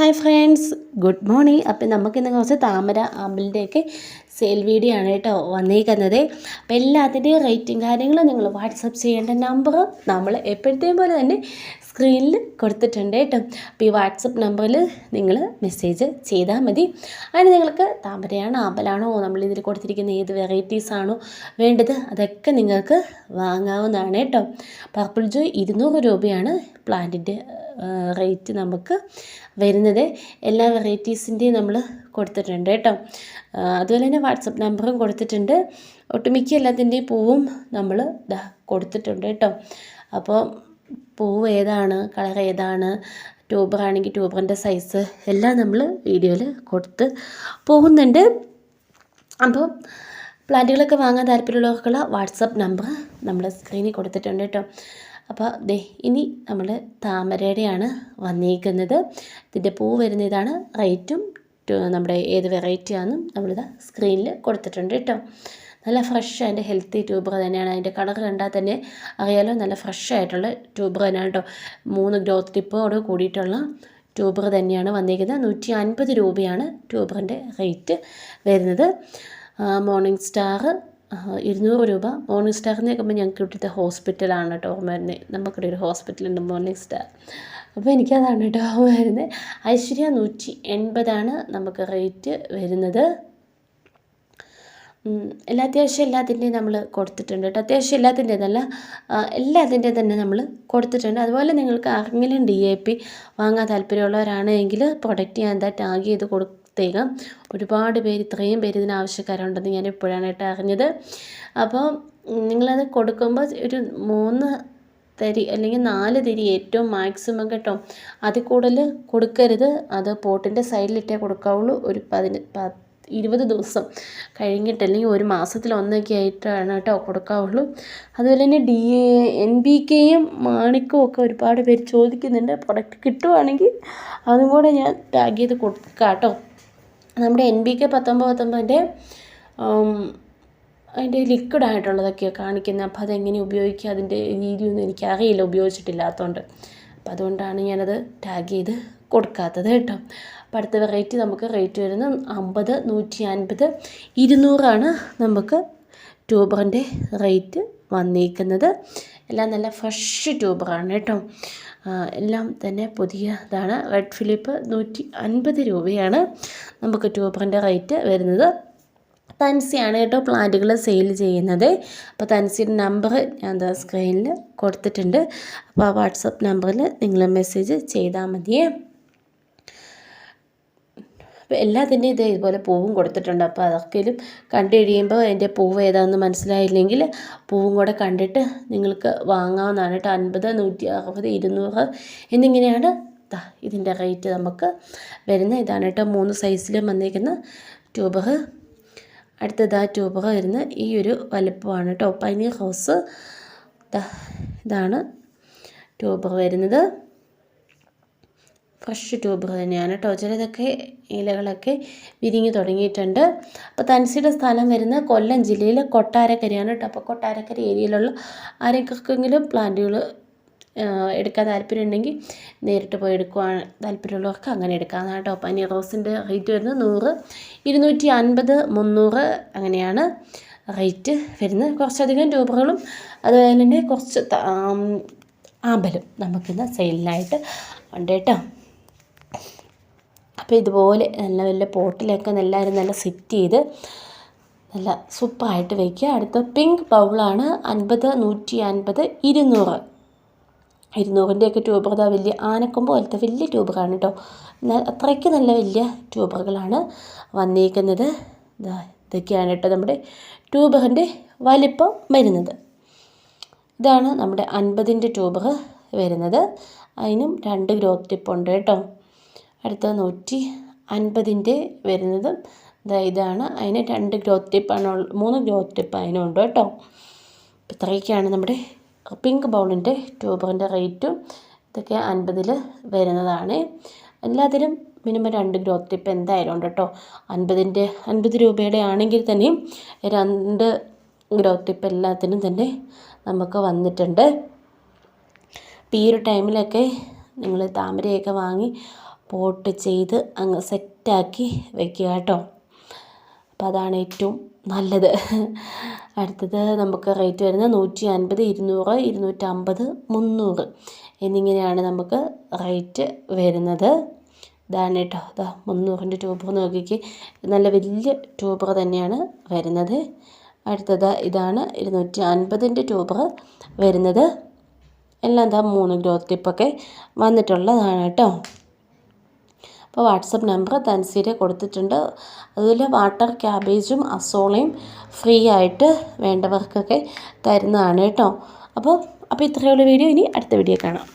Hi friends good morning. അപ്പം നമുക്കിന്ന് കുറച്ച് താമര ആമ്പലിന്റെയൊക്കെ സെയിൽ വീഡിയോ ആണ് കേട്ടോ വന്നേക്കുന്നത്. അപ്പം എല്ലാത്തിന്റെയും റേറ്റിംഗ് കാര്യങ്ങളും നിങ്ങൾ വാട്സപ്പ് ചെയ്യേണ്ട നമ്പർ നമ്മൾ എപ്പോഴത്തെയും പോലെ തന്നെ സ്ക്രീനിൽ കൊടുത്തിട്ടുണ്ട് കേട്ടോ. അപ്പോൾ ഈ വാട്സപ്പ് നമ്പറിൽ നിങ്ങൾ മെസ്സേജ് ചെയ്താൽ മതി. അതിന് നിങ്ങൾക്ക് താമരയാണോ ആമ്പലാണോ നമ്മൾ ഇതിൽ കൊടുത്തിരിക്കുന്ന ഏത് വെറൈറ്റീസ് ആണോ വേണ്ടത് അതൊക്കെ നിങ്ങൾക്ക് വാങ്ങാവുന്നതാണ് കേട്ടോ. പർപ്പിൾ ജോയ് ഇരുന്നൂറ് രൂപയാണ് പ്ലാന്റിന്റെ റേറ്റ് നമുക്ക് വരുന്നത്. എല്ലാ വെറൈറ്റീസിന്റെയും നമ്മൾ കൊടുത്തിട്ടുണ്ട് കേട്ടോ. അതുപോലെ തന്നെ വാട്സപ്പ് നമ്പറും കൊടുത്തിട്ടുണ്ട്. ഒട്ടുമിക്ക എല്ലാത്തിന്റെയും പൂവും നമ്മൾ കൊടുത്തിട്ടുണ്ട് കേട്ടോ. അപ്പോൾ പൂവ് ഏതാണ്? കളർ ഏതാണ്? ട്യൂബർ ആണെങ്കിൽ ട്യൂബറിന്റെ സൈസ് എല്ലാം നമ്മൾ വീഡിയോയിൽ കൊടുത്ത് പോകുന്നുണ്ട്. അപ്പോൾ പ്ലാന്റുകളൊക്കെ വാങ്ങാൻ താല്പര്യമുള്ളവർക്കുള്ള വാട്സപ്പ് നമ്പർ നമ്മൾ സ്ക്രീനിൽ കൊടുത്തിട്ടുണ്ട് കേട്ടോ. അപ്പോൾ ദേ ഇനി നമ്മൾ താമരയുടെയാണ് വന്നിരിക്കുന്നത് ഇതിന്റെ പൂ വരുന്ന ഇതാണ് റേറ്റും നമ്മുടെ ഏത് വെറൈറ്റി ആണെന്നും നമ്മളിത് സ്ക്രീനിൽ കൊടുത്തിട്ടുണ്ട് കേട്ടോ. നല്ല ഫ്രഷ് അതിന്റെ ഹെൽത്തി ട്യൂബർ തന്നെയാണ്. അതിന്റെ കളർ കണ്ടാൽ തന്നെ അറിയാലോ നല്ല ഫ്രഷ് ആയിട്ടുള്ള ട്യൂബർ തന്നെയാണ് കേട്ടോ. മൂന്ന് ഗ്രോത്ത് ടിപ്പോട് കൂടിയിട്ടുള്ള ട്യൂബർ തന്നെയാണ് വന്നിരിക്കുന്നത് നൂറ്റി അൻപത് രൂപയാണ് ട്യൂബറിന്റെ റേറ്റ് വരുന്നത്. മോർണിംഗ് സ്റ്റാർ ഇരുന്നൂറ് രൂപ. മോർണിംഗ് എന്ന് കേൾക്കുമ്പോൾ ഞങ്ങൾക്ക് ഇവിടുത്തെ ഹോസ്പിറ്റലാണ് കേട്ടോ ഓർമ്മ നമുക്കിവിടെ ഒരു ഹോസ്പിറ്റലുണ്ട് മോർണിംഗ് സ്റ്റാർ അപ്പോൾ എനിക്കതാണ് കേട്ടോ ഓർമ്മ ഐശ്വര്യ നൂറ്റി എൺപതാണ് നമുക്ക് റേറ്റ് വരുന്നത്. എല്ലാ അത്യാവശ്യം എല്ലാത്തിന്റെയും നമ്മൾ കൊടുത്തിട്ടുണ്ട് കേട്ടോ അത്യാവശ്യം എല്ലാത്തിന്റെതല്ല എല്ലാത്തിന്റെ തന്നെ നമ്മൾ കൊടുത്തിട്ടുണ്ട്. അതുപോലെ നിങ്ങൾക്ക് ആർക്കെങ്കിലും ഡി എ പി വാങ്ങാൻ താല്പര്യമുള്ളവരാണെങ്കിൽ പ്രൊഡക്റ്റ് ഞാൻ എന്താ ടാഗ് ചെയ്ത് കൊടുത്തേക്കാം ഒരുപാട് പേര് ഇത്രയും പേര് ഇതിന് ആവശ്യക്കാരുണ്ടെന്ന് ഞാൻ ഇപ്പോഴാണ് അറിഞ്ഞത്. അപ്പോൾ നിങ്ങളത് കൊടുക്കുമ്പോൾ ഒരു മൂന്ന് തരി അല്ലെങ്കിൽ നാല് തരി ഏറ്റവും മാക്സിമം കേട്ടോ. അതിൽ കൂടുതൽ കൊടുക്കരുത്. അത് പോട്ടിന്റെ സൈഡിലിട്ടേ കൊടുക്കാവുള്ളൂ. ഒരു പതിന ഇരുപത് ദിവസം കഴിഞ്ഞിട്ട് അല്ലെങ്കിൽ ഒരു മാസത്തിൽ ഒന്നൊക്കെ ആയിട്ടാണ് കേട്ടോ കൊടുക്കാവുള്ളൂ. അതുപോലെ തന്നെ ഡി എൻ ബി കെയും മാണിക്കും ഒക്കെ ഒരുപാട് പേര് ചോദിക്കുന്നുണ്ട്. പ്രൊഡക്റ്റ് കിട്ടുവാണെങ്കിൽ അതും കൂടെ ഞാൻ ടാഗ് ചെയ്ത് കൊടുക്കാം കേട്ടോ. നമ്മുടെ എൻ ബി കെ പത്തൊമ്പത് പത്തൊമ്പതിന്റെ അതിന്റെ ലിക്വിഡ് ആയിട്ടുള്ളതൊക്കെയാണ് കാണിക്കുന്നത് അപ്പോൾ അതെങ്ങനെ ഉപയോഗിക്കുക അതിന്റെ രീതിയൊന്നും എനിക്കറിയില്ല ഉപയോഗിച്ചിട്ടില്ലാത്തതുകൊണ്ട് അപ്പോൾ അതുകൊണ്ടാണ് ഞാനത് ടാഗ് ചെയ്ത് കൊടുക്കാത്തത് കേട്ടോ. അപ്പോൾ അടുത്ത വെറൈറ്റി നമുക്ക് റേറ്റ് വരുന്നത് അമ്പത് നൂറ്റി അൻപത് ഇരുന്നൂറാണ് നമുക്ക് ട്യൂബറിന്റെ റേറ്റ് വന്നിരിക്കുന്നത് എല്ലാം നല്ല ഫ്രഷ് ട്യൂബറാണ് കേട്ടോ. എല്ലാം തന്നെ പുതിയതാണ്. റെഡ് ഫിലിപ്പ് നൂറ്റി അൻപത് രൂപയാണ് നമുക്ക് ട്യൂബറിന്റെ റേറ്റ് വരുന്നത്. തൻസിയാണ് കേട്ടോ പ്ലാന്റുകൾ സെയിൽ ചെയ്യുന്നത്. അപ്പോൾ തൻസിയുടെ നമ്പർ ഞാൻ എന്താ സ്ക്രീനിൽ കൊടുത്തിട്ടുണ്ട്. അപ്പോൾ ആ വാട്സപ്പ് നമ്പറിൽ നിങ്ങൾ മെസ്സേജ് ചെയ്താൽ മതിയേ. അപ്പോൾ എല്ലാത്തിന്റെയും ഇതേ ഇതുപോലെ പൂവും കൊടുത്തിട്ടുണ്ട്. അപ്പോൾ അതൊക്കെയും കണ്ടു കഴിയുമ്പോൾ അതിന്റെ പൂവ് ഏതാണെന്ന് മനസ്സിലായില്ലെങ്കിൽ പൂവും കൂടെ കണ്ടിട്ട് നിങ്ങൾക്ക് വാങ്ങാവുന്നതാണ് കേട്ടോ. അൻപത് നൂറ്റി അറുപത് ഇരുന്നൂറ് എന്നിങ്ങനെയാണ് ഇതിന്റെ റേറ്റ് നമുക്ക് വരുന്ന ഇതാണ് കേട്ടോ മൂന്ന് സൈസിലും വന്നിരിക്കുന്ന ട്യൂബർ. അടുത്തത് ആ ട്യൂബർ വരുന്ന ഈ ഒരു വലുപ്പമാണ് കേട്ടോ. പനി ദാ ഇതാണ് ട്യൂബർ വരുന്നത്. ഫ്രഷ് ട്യൂബർ തന്നെയാണ്. കേട്ടോ ചിലതൊക്കെ ഇലകളൊക്കെ വിരിഞ്ഞു തുടങ്ങിയിട്ടുണ്ട്. അപ്പോൾ തൻസിയുടെ സ്ഥലം വരുന്ന കൊല്ലം ജില്ലയിലെ കൊട്ടാരക്കരയാണ് കേട്ടോ. അപ്പോൾ കൊട്ടാരക്കര ഏരിയയിലുള്ള ആരെങ്കിലും പ്ലാന്റുകൾ എടുക്കാൻ താല്പര്യമുണ്ടെങ്കിൽ നേരിട്ട് പോയി എടുക്കുവാൻ താല്പര്യമുള്ളവർക്ക് അങ്ങനെ എടുക്കാം കേട്ടോ. പനി റോസിന്റെ റേറ്റ് വരുന്നത് നൂറ് ഇരുന്നൂറ്റി അൻപത് മുന്നൂറ് അങ്ങനെയാണ് റേറ്റ് വരുന്നത്. കുറച്ചധികം രൂപകളും അതുപോലെ തന്നെ കുറച്ച് ആമ്പലും നമുക്കിന്ന് സെയിലിനായിട്ട് ഉണ്ട് കേട്ടോ. അപ്പോൾ ഇതുപോലെ നല്ല നല്ല പോട്ടിലൊക്കെ എല്ലാവരും നല്ല സെറ്റ് ചെയ്ത് നല്ല സൂപ്പറായിട്ട് വയ്ക്കുക അടുത്ത പിങ്ക് ബൗളാണ് അൻപത് നൂറ്റി അൻപത് ഇരുന്നൂറ്. ഇരുന്നൂറിന്റെയൊക്കെ ട്യൂബർ ഇതാ വലിയ ആനക്കൊമ്പ് പോലത്തെ വലിയ ട്യൂബറാണ് കേട്ടോ അത്രയ്ക്ക് നല്ല വലിയ ട്യൂബറുകളാണ് വന്നിരിക്കുന്നത്. ഇതാ ഇതൊക്കെയാണ് കേട്ടോ നമ്മുടെ ട്യൂബറിന്റെ വലിപ്പം വരുന്നത്. ഇതാണ് നമ്മുടെ അൻപതിന്റെ ട്യൂബർ വരുന്നത്. അതിനും രണ്ട് ഗ്രോത്ത് ടിപ്പ് ഉണ്ട് കേട്ടോ അടുത്ത നൂറ്റി അൻപതിന്റെ വരുന്നത് ഇതാണ്. അതിന് രണ്ട് ഗ്രോത്ത് ടിപ്പാണ് മൂന്ന് ഗ്രോത്ത് ടിപ്പ് അതിനുണ്ട് കേട്ടോ. ഇത്രയൊക്കെയാണ് നമ്മുടെ പിങ്ക് ബൗളിന്റെ ട്യൂബറിന്റെ റേറ്റും. ഇതൊക്കെ അൻപതിൽ വരുന്നതാണ്. എല്ലാത്തിനും മിനിമം രണ്ട് ഗ്രോത്ത് ടിപ്പ് എന്തായാലും ഉണ്ട് കേട്ടോ. അൻപതിന്റെ അൻപത് രൂപയുടെ ആണെങ്കിൽ തന്നെയും രണ്ട് ഗ്രോത്ത് ടിപ്പ് എല്ലാത്തിനും തന്നെ നമുക്ക് വന്നിട്ടുണ്ട്. ഈ ഒരു ടൈമിലൊക്കെ നിങ്ങൾ താമരയൊക്കെ വാങ്ങി പോട്ട് ചെയ്ത് അങ്ങ് സെറ്റാക്കി വെക്കുക കേട്ടോ. അപ്പം അതാണ് ഏറ്റവും നല്ലത്. അടുത്തത് നമുക്ക് റേറ്റ് വരുന്നത് നൂറ്റി അൻപത് ഇരുന്നൂറ് ഇരുന്നൂറ്റമ്പത് മുന്നൂറ് എന്നിങ്ങനെയാണ് നമുക്ക് റേറ്റ് വരുന്നത്. ഇതാണ് കേട്ടോ. അതാ മുന്നൂറിന്റെ ട്യൂബർ നോക്കിക്ക്. നല്ല വലിയ ട്യൂബർ തന്നെയാണ് വരുന്നത്. അടുത്തത് ഇതാണ് ഇരുന്നൂറ്റി അൻപതിന്റെ ട്യൂബർ വരുന്നത്. എല്ലാം എന്താ മൂന്ന് ഗ്രോത്ത് ടിപ്പൊക്കെ വന്നിട്ടുള്ളതാണ് കേട്ടോ. അപ്പോൾ വാട്സപ്പ് നമ്പർ തൻസീരെ കൊടുത്തിട്ടുണ്ട്. അതുപോലെ വാട്ടർ ക്യാബേജും അസോളയും ഫ്രീ ആയിട്ട് വേണ്ടവർക്കൊക്കെ തരുന്നതാണ് കേട്ടോ. അപ്പോൾ അപ്പോൾ ഇത്രയുള്ള വീഡിയോ. ഇനി അടുത്ത വീഡിയോ കാണാം.